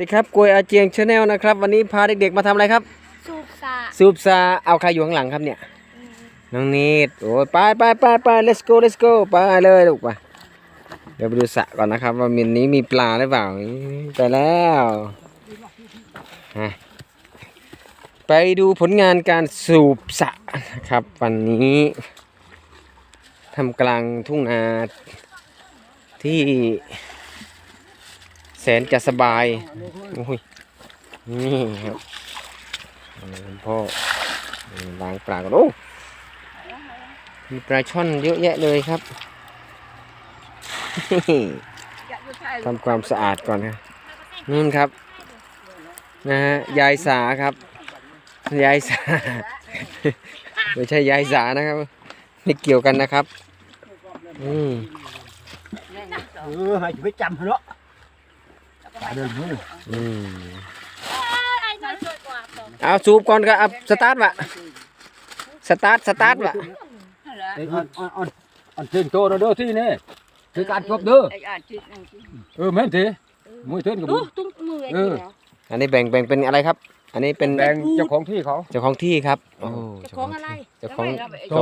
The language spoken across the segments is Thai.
ดีครับกวยอาเจียงชาแนลนะครับ วันนี้พาเด็กๆมาทำอะไรครับสูบสาซูบซาเอาใครอยู่ข้างหลังครับเนี่ยน้องนีดโอ้ยไปไปไปไป let's go let's go ไปเลยลูกไปเดี๋ยวไปดูสระก่อนนะครับ ว่ามินนี้มีปลาหรือเปล่าไปแล้วฮะไปดูผลงานการสูบสระนะครับวันนี้ทำกลางทุ่งนาที่ แสนจะสบายโอ้ยนี่ครับคุณพ่อล้างปลาก่อนโอ้มีปลาช่อนเยอะแยะเลยครับทำความสะอาดก่อนครับนู่นครับนะฮะยายสาครับ ยายสาไม่ใช่ยายสานะครับไม่เกี่ยวกันนะครับ อืมเออให้ไปจำเนาะ เดินมืออืมไอ้น้อยสวยกว่าสองเอาสูบก่อนครับเอาสตาร์ทวะสตาร์ทสตาร์ทวะไอ้อ่อนอ่อนอ่อนอ่อนเชิงโตเด้อที่นี่คือการจบเด้อเออแม่นทีมือเทินกับดูมือตุ้งมือไอ้เออเดียวอันนี้แบ่งแบ่งเป็นอะไรครับ อันนี้เป็นแบ่งเจ้าของที่เขาเจ้าของที่ครับโอ้จะของอะไรเจ้าของโต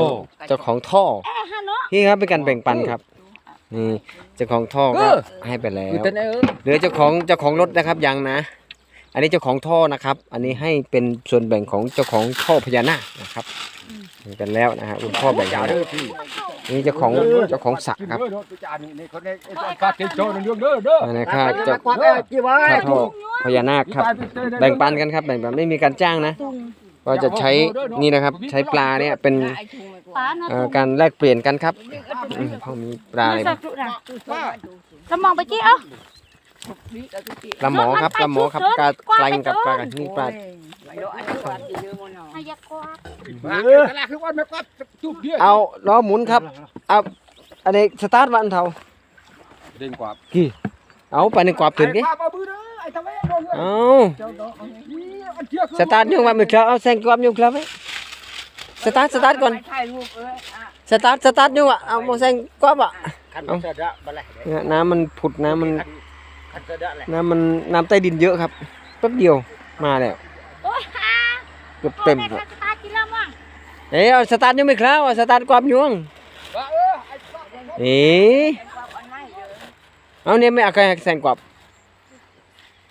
เจ้าของท่อเอ๊ะฮะเนาะนี่ครับเป็นการแบ่งปันครับ นี่เจ้าของท่อก็ให้ไปแล้วคือแต่เออเหลือเจ้าของเจ้าของรถนะครับยังนะ อันนี้เจ้าของท่อนะครับ อันนี้ให้เป็นส่วนแบ่งของเจ้าของท่อพญานาคนะครับแบ่งกันแล้วนะฮะคุณพ่อแบ่งจ่าให้เด้แล้วอที่นี่เจ้าของเจ้าของสระครับจ่านี่นี่คนนี้การเชิงโตนั่นเรื่องเด้อเด้ออันนี้ค่าเจ้าเด้อกี่ว่าค่าท่อพญานาคครับ แบ่งปันกันครับแบ่งปันไม่มีการจ้างนะตุ้ง ก็จะใช้นี่นะครับ ใช้ปลาเนี่ยเป็นเอ่อการแลกเปลี่ยนกันครับอืมเขามีปลาอะไรสับ้ากงจุนะสมองไปจี้เอ้าปลาหมอครับปลาหมอครับกาไกลงกับปลานี่ปลาให้ยักษ์กวาดเอาแล้อหมุนครับเอาอันนี้สตาร์ทวันเท่า เด้งกว่ากี่เอาไปในกรอบถึงกี่พามือเด้อไอ้ทำไมโดนเอาเจ้าดอกนี่อัน เชือกสตาร์ทยังว่าไม่ครับเอาแซงกรอบยังครับไหมสตาร์ทสตาร์ทก่อนสตาร์ทสตาร์ทยังว่ะเอาโมแซงกรอบอะขันเสด็จบัลลัยเนี่ยน้ำมันผุดน้ำมันขันเสด็จแหละน้ำมันน้ำใต้ดินเยอะครับแป๊บเดียวมาแล้วโอ้ยฮะเกือบเต็มโอ้ยครับแม่ข้าจะตายกินแล้วมั้งเอ้ยเอาสตาร์ทยังไม่ครับเอาสตาร์ทกรอบยวงว่าเออไอ้เอ๊ะเอาเนี่ยไม่เอาใครแซงกรอ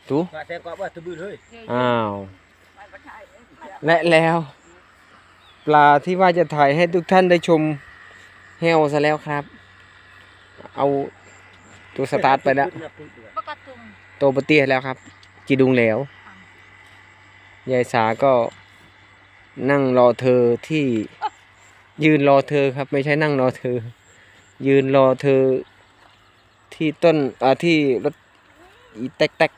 บถูมาแต่กว่าว่าตะบื้อเฮ้ยอ้าว และแล้ว ปลาที่ว่าจะถ่ายให้ทุกท่านได้ชมแห้วซะแล้วครับ เอาตัวสตาร์ทไปแล้วปกตุงโตปะเตี้ยแล้วครับ จีดุงแล้วยายสาก็นั่งรอเธอที่ยืนรอเธอครับ ไม่ใช่นั่งรอเธอ ยืนรอเธอที่ต้นอ่าที่รถอีแตกแตก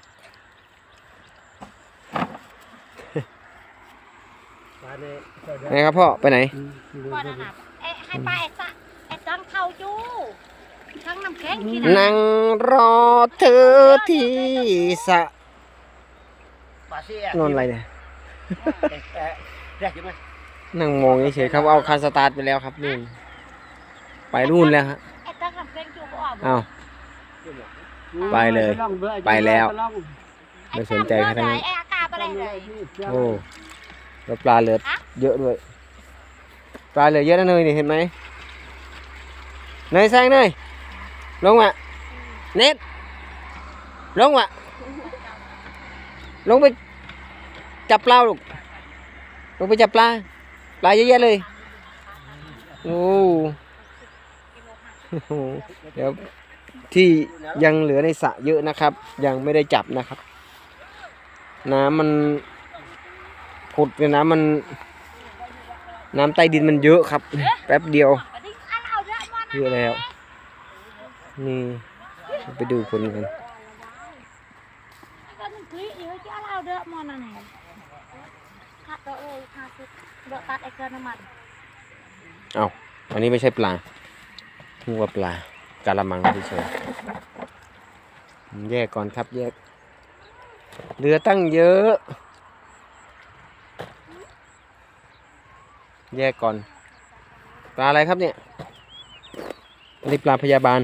ไหนครับพ่อไปไหนก่อนนะเอ๊ะให้ป้าเอ็ดซะเอ็ดจังเข้าจูทั้งน้ำแข็งกินนั่งรอเธอที่สระปาเสียนอนอะไรเนี่ยเรียกยังไงนั่งมองเฉยๆครับเอาคันสตาร์ทไปแล้วครับนู่นไปนู่นแล้วฮะเอ็ดจังน้ำแข็งจูก็ออกอ้าวไปเลย ไปแล้ว ไม่สนใจเขาทั้งนั้นไอ้อากาศอะไรเลยโอ้ แล้วปลาเหลือเยอะด้วย ปลาเหลือเยอะนะเนยนี่เห็นไหมเนยแซงเนยลงมาเน็ตลงมาลงไปจับปลาลูกลงไปจับปลา ปลาเยอะแยะเลย โอ้โหเดี๋ยวที่ยังเหลือในสระเยอะนะครับ ยังไม่ได้จับนะครับ น้ำมัน ผุดเนี่ยน้ำมัน น้ำใต้ดินมันเยอะครับ แป๊บเดียวเยอะแล้ว นี่ไปดูคนกันเอาอันนี้ไม่ใช่ปลานึกว่าปลากาละมังเฉยแยกก่อนครับแยกเรือตั้งเยอะ แยกก่อน ปลาอะไรครับเนี่ยอันนี้ปลาพยาบาล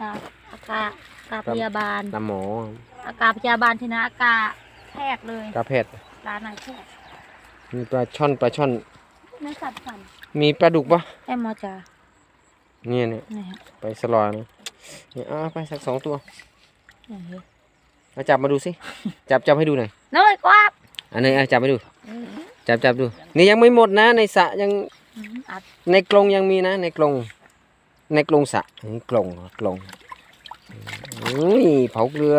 ค่ะอากาศกาพยาบาลปลาหมอปอากาพยาบาลที่นะอากาแพกเลยกาเพชรร้านไหนแพกมีปลาช่อนปลาช่อนไม่สับสันมีปลาดุกปะแอมมาจาเนี่ยเนี่ยนี่ฮะไปไปสลอยนะเนี่ยเอาไปสักสองตัวนี่ฮะมาจับมาดูสิ จับจับให้ดูหน่อยน้อยกว่าอันนี้เอาจับให้ดู จับจับดู นี่ยังไม่หมดนะ ในสระยังอืมอัดในกรงยังมีนะ ในกรงในกรงสระอันนี้กรงเหรอกรงอุ้ยเผาเกลือ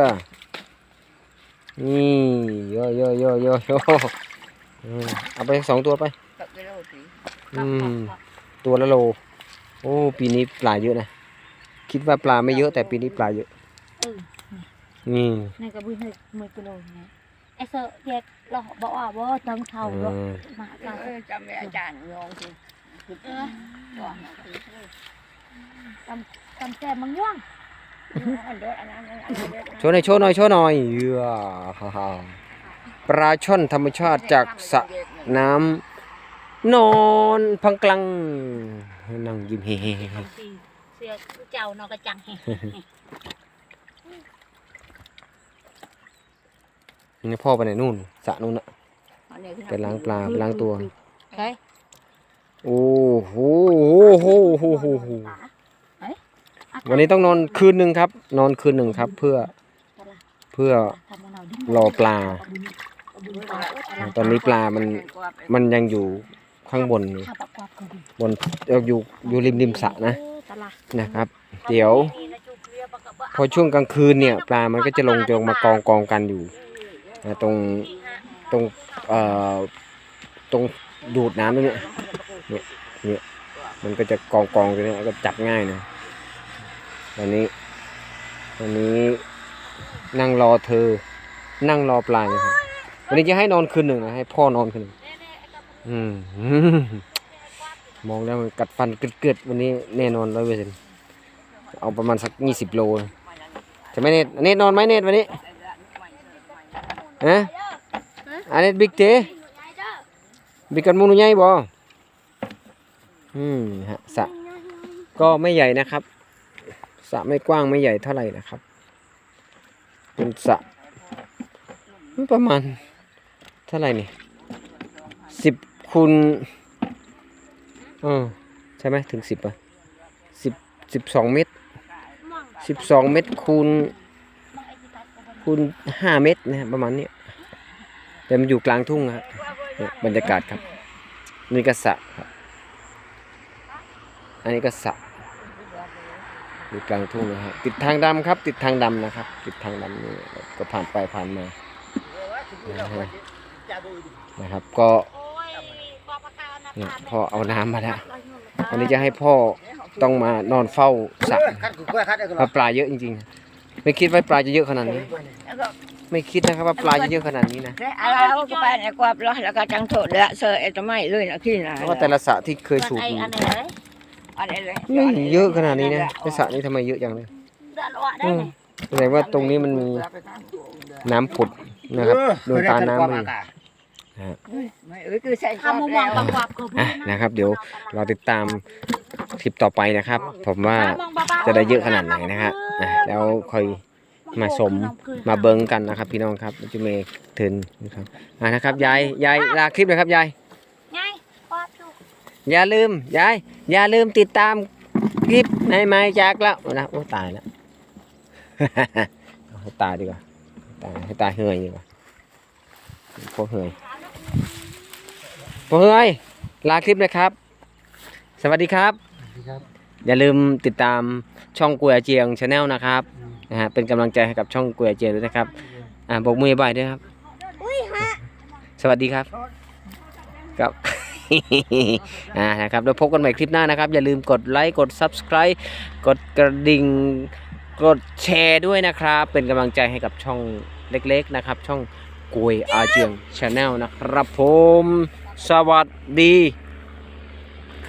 นี่เยอะเยอะเยอะเยอะเยอะอืมเอาไปสองตัวไปอืมตัวละโล โอ้ปีนี้ปลาเยอะนะ คิดว่าปลาไม่เยอะแต่ปีนี้ปลาเยอะเออนี่ในกระบุนมือกิโลเนี่ย ไอ้เซอร์แยกเราบอกว่าบ่จังเท่าอืบ่มาเท่าจำไม่อาจารย์งงสิเออจำจำแซ่มังย่วงอันเดียวอันนั้นอันนั้นโชว์หน่อยโชว์หน่อยโชว์หน่อยเยื่อฮ่าฮ่าปลาช่อนธรรมชาติจากสระน้ำนอนพังกลังนั่งยิ้มเฮ้สีเฮ่เสียเจ้านอกระจังแฮ นี่พ่อไปไหนนู่นสระนู่นอะไปล้างปลาไปล้างตัวเฮ้ยโอ้โหโหโหโหโหวันนี้ต้องนอนคืนหนึ่งครับ นอนคืนหนึ่งครับ เพื่อ เพื่อรอปลา ตอนนี้ปลามันมันยังอยู่ข้างบนอยู่ข้าปากกวาดก็ดีบนเอ่ออยู่อยู่ริมริมสระนะตลาดนะครับ เดี๋ยว พอช่วงกลางคืนเนี่ย ปลามันก็จะลงจงมากองกองกันอยู่ นะตรงตรงเอ่อตรงดูดน้ำตรงนี้เนี่ยเนี่ยมันก็จะกองกองตรงเนี้ยก็จับง่ายนะวันนี้วันนี้นั่งรอเธอ นั่งรอปลายู่ครับวันนี้จะให้นอนคืนหนึ่งนะให้พ่อนอนคืนหนึ่งอืมมองแล้วมันกัดฟันเกิดๆวันนี้แน่นอนร้อยเปอร์เซ็นต์เอาประมาณสักยี่สิบโลจะไม่เน็ตเน็ตนอนไหมเน็ตวันนี้ ฮะอันนี้บิ๊กเตบิ๊กกันมูนุใหญ่บ่อืมฮะสระก็ไม่ใหญ่นะครับสระไม่กว้างไม่ใหญ่เท่าไหร่นะครับ เป็นสระประมาณเท่าไหร่นี่สิบคูณเออใช่ไหมถึงสิบอะสิบสิบสองเมตรสิบสองเมตรคูณ คูณห้าเมตรนะฮะประมาณนี้แต่มันอยู่กลางทุ่งฮะเนี่ยบรรยากาศครับนี่ก็สระครับ อันนี้ก็สระอยู่กลางทุ่งนะฮะติดทางดำครับ ติดทางดำนะครับ ติดทางดำนี่ก็ผ่านไปผ่านมานะครับ ก็พ่อเอาน้ำมาแล้ววันนี้จะให้พ่อต้องมานอนเฝ้าสระคัดกูกล้วยคัดได้ก็เพราะปลาเยอะจริงๆ ไม่คิดว่าปลาจะเยอะขนาดนี้ไม่คิดนะครับว่าปลาจะเยอะขนาดนี้นะอะไรก็ไปในกวาดแล้วแล้วก็จังโถดแล้วเซอร์เอตไม่เลยนะขี้นะเพราะว่าแต่ละสระที่เคยสูบไอ้อยู่อันไหนอะไรเลยไม่เยอะขนาดนี้นะในสระนี้ทำไมเยอะจังเลยเดือดร้อนได้แสดงว่าตรงนี้มันมีน้ำผุดนะครับโดนตาน้ำมันไม่เออคือใส่ข้ามุมมองปากกวาดก็อะนะครับ เดี๋ยวเราติดตาม คลิปต่อไปนะครับ ผมว่าจะได้เยอะขนาดไหนนะฮะอะแล้วค่อยมาชมมาเบิ้งกันนะครับ พี่น้องครับจะเมเทินนะครับอะนะครับยายยายลาคลิปเลยครับยายไงปอดดูอย่าลืมยายอย่าลืมติดตามคลิปในไม้จากแล้วนะโอ้ตายแล้วเอาให้ตายดีกว่าตายให้ตายเหื่อยดีกว่าพอเหื่อยพอเหื่อยลาคลิปเลยครับ สวัสดีครับ อย่าลืมติดตามช่องกุยอาเจียงชาแนลนะครับนะฮะเป็นกำลังใจให้กับช่องกุยอาเจียงด้วยนะครับอ่าบอกมือบายด้วยครับสวัสดีครับครับ อ่านะครับแล้วพบกันใหม่คลิปหน้านะครับ อย่าลืมกดไลค์กด Subscribe กดกระดิ่งกดแชร์ด้วยนะครับ เป็นกำลังใจให้กับช่องเล็กๆนะครับ ช่องกวยอาเจียงชาแนลนะครับผม สวัสดี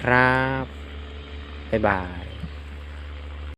ครับ บ๊ายบาย